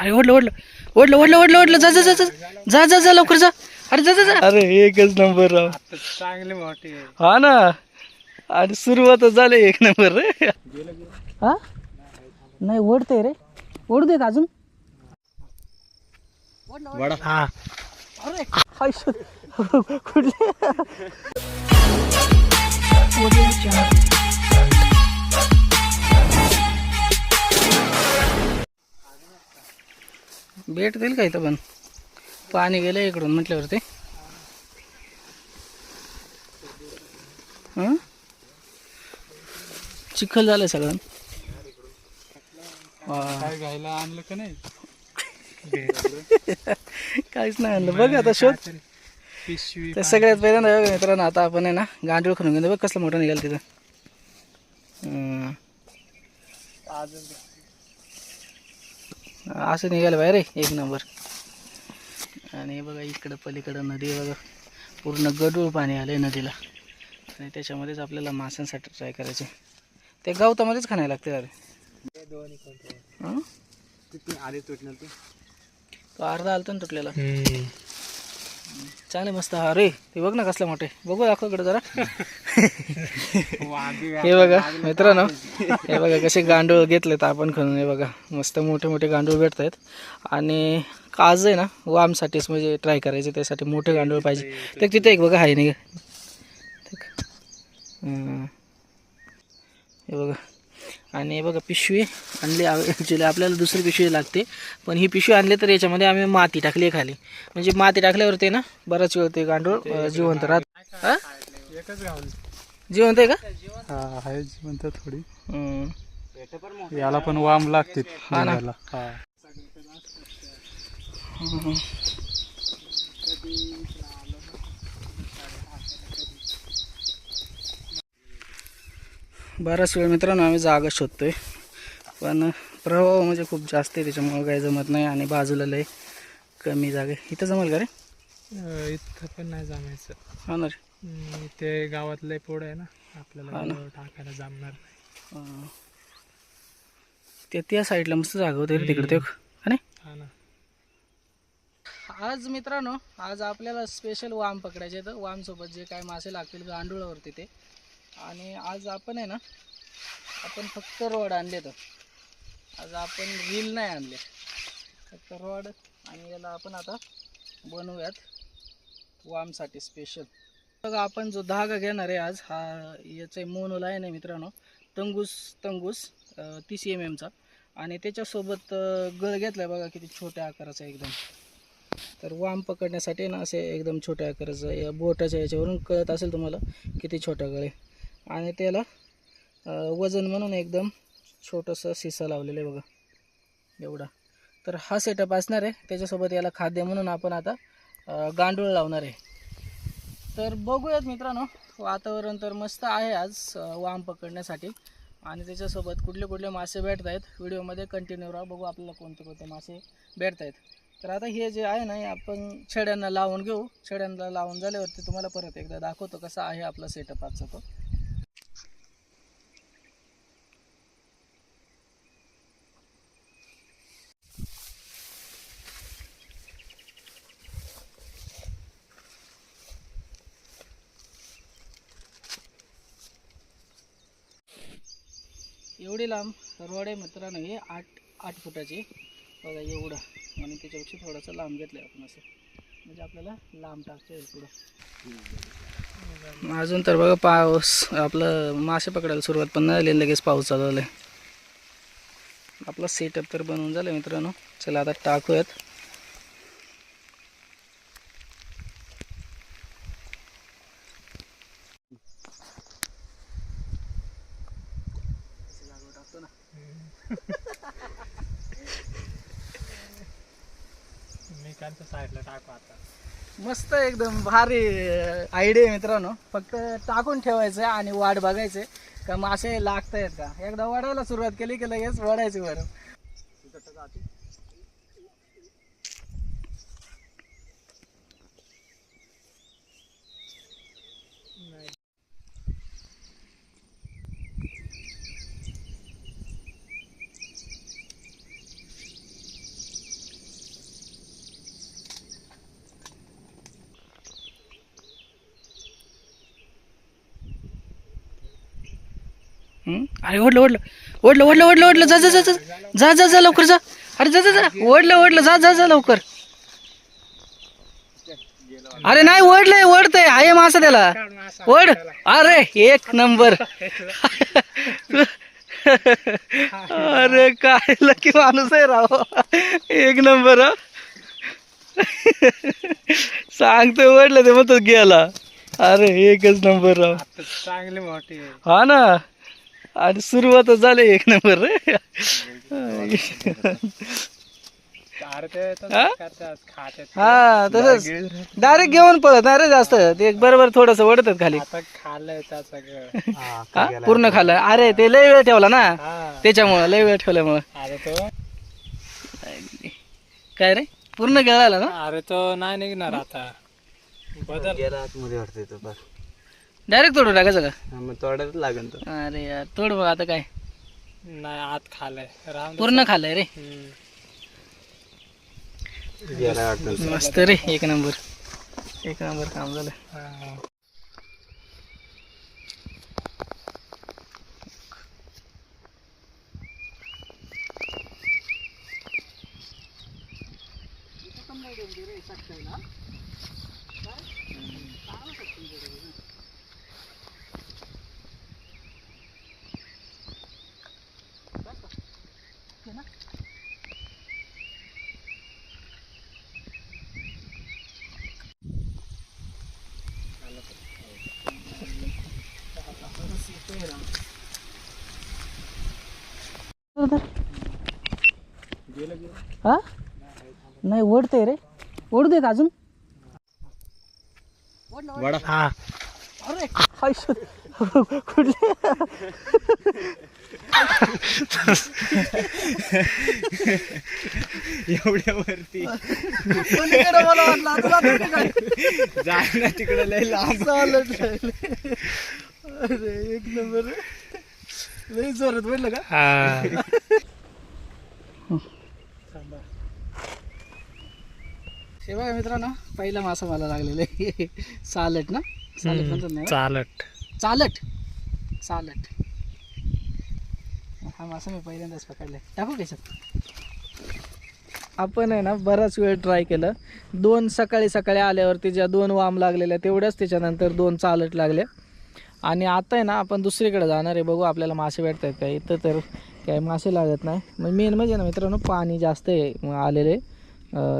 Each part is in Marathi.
अरे ओढलं ओढलं. ओढलं ओढलं ओढलं ओढलं. जा जा जा जा. जा जा जा लवकर जा. अरे जा जा जा. अरे एकच नंबर राव. चांगले मोठे हा ना. आणि सुरुवात झाली एक नंबर रे. हा? नाही ओढते रे. ओढू देत अजून? हा. अरे. कुठले? भेट देईल का इथं पण? पाणी गेलं इकडून म्हटल्यावरती. हं? चिखल झालंय सगळं. घ्यायला आणलं का नाही? काहीच नाही आणलं. बघ आता शोध. तर सगळ्यात पहिल्यांदा बघा मित्रांनो आता आपण आहे ना गांडूळ खणून घेतो बघ कसलं मोठं निघालं तिथं. असं निघालं बाहेर रे एक नंबर. आणि हे बघा इकडं पलीकडं नदी बघा. पूर्ण गडूळ पाणी आलं आहे नदीला. आणि त्याच्यामध्येच आपल्याला माशांसाठी ट्राय करायचे ते गवतामध्येच खाण्याला लागते अरे. हं? आले तुटणार ते? तो अर्धा आलता ना तुटलेला. चांगले मस्त अरे ते बघ ना कसलं मोठे. बघू दाखव इकडे जरा. हे बघा मित्रांनो हे बघा कसे गांडूळ घेतलेत आपण खणून हे बघा मस्त मोठे मोठे गांडूळ भेटत आहेत आणि आज आहे ना वामसाठीच म्हणजे ट्राय करायचे त्यासाठी मोठे गांडूळ पाहिजे. तर तिथे एक बघा आहे. नाही? हं. बघा. आणि हे बघा पिशवी आणली ॲक्च्युली आपल्याला दुसरी पिशवी लागते. पण ही पिशवी आणली तर याच्यामध्ये आम्ही माती टाकली खाली. म्हणजे माती टाकल्यावरती ना बराच वेळ ते गांडूळ जिवंत राहत. हा? एकच जिवंत आहे का हा आहे म्हणतात थोडी. याला पण वाम लागते हा ना. निघायला. हा हं. बराच वेळ मित्रांनो आम्ही जागा शोधतोय पण प्रभाव म्हणजे खूप जास्त आहे त्याच्यामुळं काही जमत नाही आणि बाजूला लय कमी जागा आहे. इथं जमेल का रे अं, इथं पण नाही जमायचं हा ना रे ते गावातलं पोड आहे ना आपल्याला टाकायला जमणार नाही. ते त्या साईडला मस्त जागा होते तिकडे ते नाही ना? आज मित्रांनो आज आपल्याला स्पेशल वाम पकडायचे तर वाम सोबत जे काय मासे लागतील गांडुळावरती ते. आणि आज आपण आहे ना आपण फक्त रॉड आणले तर. आज आपण रील नाही आणले. फक्त रॉड आणि याला आपण आता बनवूयात. वामसाठी स्पेशल बघा आपण जो धागा घेणार आहे आज हा याचा मोनोला आहे ना मित्रांनो. तंगूस तंगूस तीस एम एमचा आणि त्याच्यासोबत गळ घेतला बघा किती छोट्या आकाराचा एकदम. तर वाम पकडण्यासाठी ना असे एकदम छोट्या आकाराचं या बोटाच्या याच्यावरून कळत असेल तुम्हाला किती छोटा आहे आणि त्याला वजन म्हणून एकदम छोटंसं सिसा लावलेलं आहे बघा. एवढा. तर हा सेटअप असणार आहे. त्याच्यासोबत याला खाद्य म्हणून आपण आता गांडूळ लावणार आहे. तर बघूयात मित्रांनो वातावरण तर मस्त आहे आज वाम पकडण्यासाठी. आणि त्याच्यासोबत कुठले कुठले मासे भेटत आहेत व्हिडिओमध्ये कंटिन्यू राहा बघू आपल्याला कोणते कोणते मासे भेटत आहेत तर आता हे जे आहे ना हे आपण छेड्यांना लावून घेऊ. छेड्यांना लावून झाल्यावरती तुम्हाला परत एकदा दाखवतो कसा आहे आपला सेटअप आजचा तो. एवढी लांब रोड आहे मित्रांनो हे आठ आठ फुटाची. बघा एवढं. आणि त्याच्यापेक्षा थोडंसं लांब घेतलं आहे आपण असं. म्हणजे आपल्याला लांब टाकता येईल पुढं. अजून तर बघा पाऊस आपलं मासे पकडायला सुरुवात पण नाही झाली लगेच पाऊस चालू झाला आपला सेटअप तर बनवून झालं मित्रांनो. चला आता टाकूयात मी कांच्या साईडला टाकू आता मस्त एकदम भारी आयडिया आहे मित्रांनो. फक्त टाकून ठेवायचं आणि वाट बघायचे का मासे लागतायत का? एकदा वाढायला सुरुवात केली की लगेच वाढायची बरं हं? अरे ओढलं ओढलं. ओढलं ओढलं ओढलं ओढलं. जा जा जा जा. जा जा जा लवकर जा. अरे जा जा जा. ओढलं ओढलं. जा जा जा लवकर. अरे नाही ओढलंय ओढतंय. आहे मासा त्याला. ओढ. अरे एक नंबर. अरे काय लकी माणूस आहे राव. एक नंबर. सांगतोय ओढलं ते म्हणतो गेला अरे एकच नंबर राव. चांगले मोठे हा ना. आणि सुरुवातच झाली एक नंबर. तसंच हा? हा तसंच. डायरेक्ट घेऊन पळत नाही रे जास्त. ते बरोबर थोडस ओढतात खाली. हा पूर्ण खाल्लं? अरे ते लय वेळ ठेवला ना? हा. त्याच्यामुळं लय वेळ ठेवल्यामुळं काय रे? पूर्ण गळाला ना? अरे तो नाही निघणार आता. बदल. गेला आतमध्ये वाटते तो बस. डायरेक्ट तोडून टाकायचं का? हा मग लागेल तो. अरे यार तोड मग आता काय? नाही आत खाल्लंय राम पूर्ण खाल्लंय रे. गेला वाटतं मस्त रे एक नंबर. एक नंबर काम झालं. हा? नाही ओढते रे. ओढू दे का अजून हा. कुठले? एवढ्या वरती. कोणीकडे मला वाटलं? आता जातो का काय? जाय ना तिकडे लय लांब. अरे एक नंबर. लई जोरात पडलं का? हा. हे बघा मित्रांनो पहिला मासा मला लागलेला आहे. सालट ना? सालट म्हणतात ना चालत चालट. चालट. हा मासा मी पहिल्यांदाच पकडलाय टाकू त्याच्यात आपण आहे ना बराच वेळ ट्राय केलं. दोन सकाळी सकाळी आल्यावरती ज्या दोन वाम लागलेल्या तेवढ्याच त्याच्यानंतर दोन चालट लागल्या आणि आता आहे ना आपण दुसरीकडे जाणार आहे. बघू आपल्याला मासे भेटत आहेत का इथं तर काय मासे लागत नाही. मग मेन म्हणजे ना मित्रांनो पाणी जास्त आहे. आलेले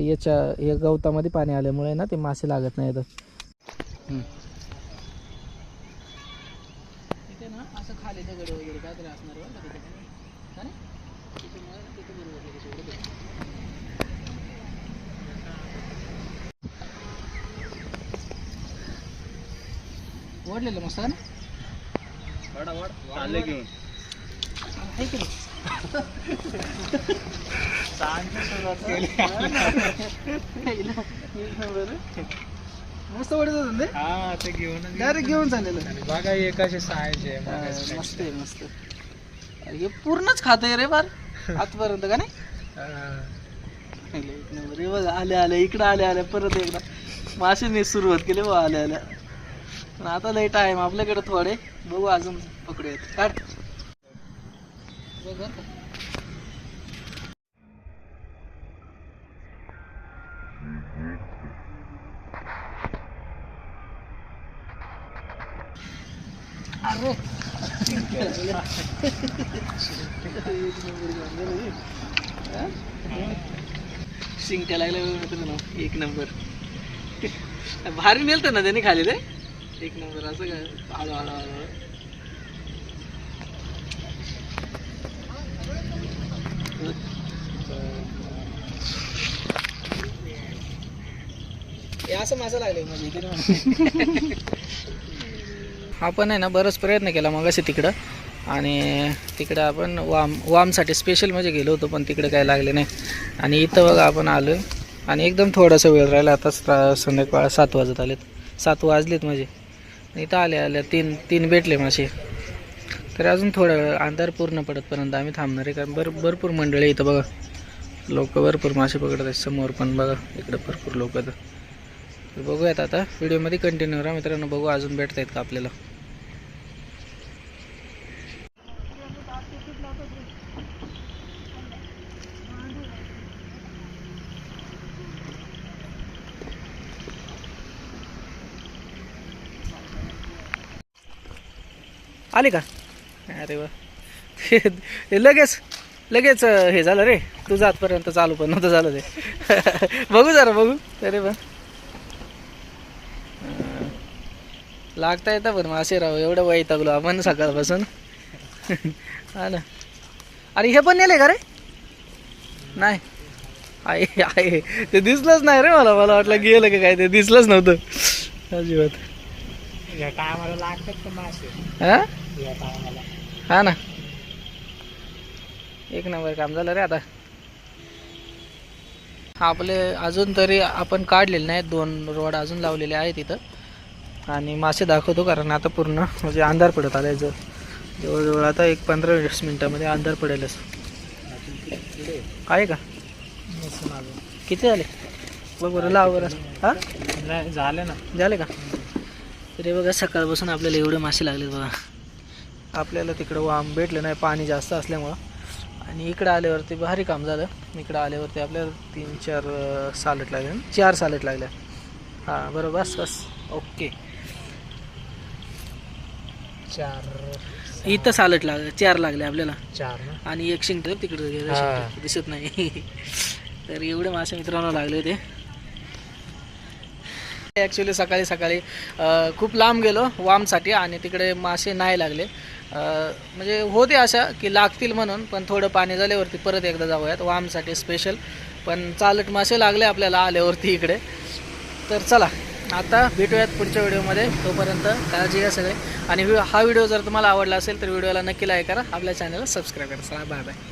याच्या या गवतामध्ये पाणी आल्यामुळे ना ते मासे लागत नाही ना असं खाली दगड वगैरे काहीतरी असणार आहे बरं का तिथे. का नाही? त्याच्यामुळे ना तिथे बरोबर लगेच ओढत आहे. ओढलेलं मस्त ना? आले घेऊन आहे की नाही? मस्त ओढत होतं ना हा ते घेऊन डायरेक्ट घेऊन चाललेलं. बघा एकाशे सहाशे हा, मस्त आहे मस्त अरे हे पूर्णच खात आहे रे बार आजपर्यंत का नाही? एक नंबर. हे बघ आले आले इकडं आले आले परत एकदा. माशांनी सुरुवात केली बघ आल्या आल्या. पण आता लय टाइम आपल्याकडे थोडे. बघू अजून पकडूयात. काढ. बघ अरे शिंगट्या लागल्या एक नंबर. भारी मिळतं ना त्याने खाली ते एक नंबर असं काय? आलो आलो आलो हे असं माझं लागले म्हणजे इथे आपण आहे ना बराच प्रयत्न केला मग असे तिकडं. आणि तिकडं आपण वाम वामसाठी स्पेशल म्हणजे गेलो होतो पण तिकडे काय लागले नाही. आणि इथं बघा आपण आलो आहे आणि एकदम थोडासा वेळ राहिला आता संध्याकाळ सात वाजत आलेत. सात वाजलेत म्हणजे इथं आले आल्या तीन तीन भेटले मासे. तर अजून थोडं अंधार पूर्ण पडतपर्यंत आम्ही थांबणार आहे. कारण भर भरपूर मंडळी इथं बघा. लोक भरपूर मासे पकडत आहेत. समोर पण बघा. इकडं भरपूर लोक तर बघूयात आता. व्हिडिओमध्ये कंटिन्यू राहा. मित्रांनो बघू अजून भेटत आहेत का आपल्याला. आले का? अरे वा. लगेच लगेच हे झालं रे. तुझं आजपर्यंत चालू पण नव्हतं झालं ते. बघू जरा बघू. अरे अं, लागता येतं पण मासे राव एवढं वैतागलो आपण सकाळपासून. हा ना. अरे हे पण नेले का रे? नाही. आहे आहे ते दिसलंच नाही रे मला. मला वाटलं गेलं का काय ते दिसलंच नव्हतं. अजिबात. लागतात मासे. हा? हा ना. एक नंबर काम झालं रे आता. आपले अजून तरी आपण काढलेले नाहीत दोन रोड अजून लावलेले आहेत इथं. आणि मासे दाखवतो कारण आता पूर्ण म्हणजे अंधार पडत आलाय जर जवळजवळ आता एक पंधरा वीस मिनटामध्ये अंधार पडेलच. आहे का? किती झाले? बघ बरं लाव बरं. हा? नाही झाले ना. झाले का? तरी बघा सकाळपासून आपल्याला एवढे मासे लागलेत बघा. आपल्याला तिकडं वाम भेटलं नाही पाणी जास्त असल्यामुळं. आणि इकडं आल्यावरती भारी काम झालं. इकडं आल्यावरती आपल्याला तीन चार सालट लागले? चार सालट लागल्या. हां बरोबर बस बस. ओके. चार. इथं सालट लाग चार लागले आपल्याला. चार आणि एक शिंग तर तिकडं दिसत नाही. तर एवढे मासे मित्रांनो लागले होते. ॲक्च्युली सकाळी सकाळी खूप लांब गेलो वामसाठी आणि तिकडे मासे नाही लागले. म्हणजे होते अशा की लागतील म्हणून पण थोडं पाणी झाल्यावरती परत एकदा जाऊयात. वामसाठी स्पेशल पण चालट मासे लागले आपल्याला आल्यावरती इकडे. तर चला आता भेटूयात पुढच्या व्हिडिओमध्ये. तोपर्यंत काळजी घ्या सगळे. आणि हा व्हिडिओ जर तुम्हाला आवडला असेल तर व्हिडिओला नक्की लाईक करा. आपल्या चॅनलला सबस्क्राईब करा. चला बाय बाय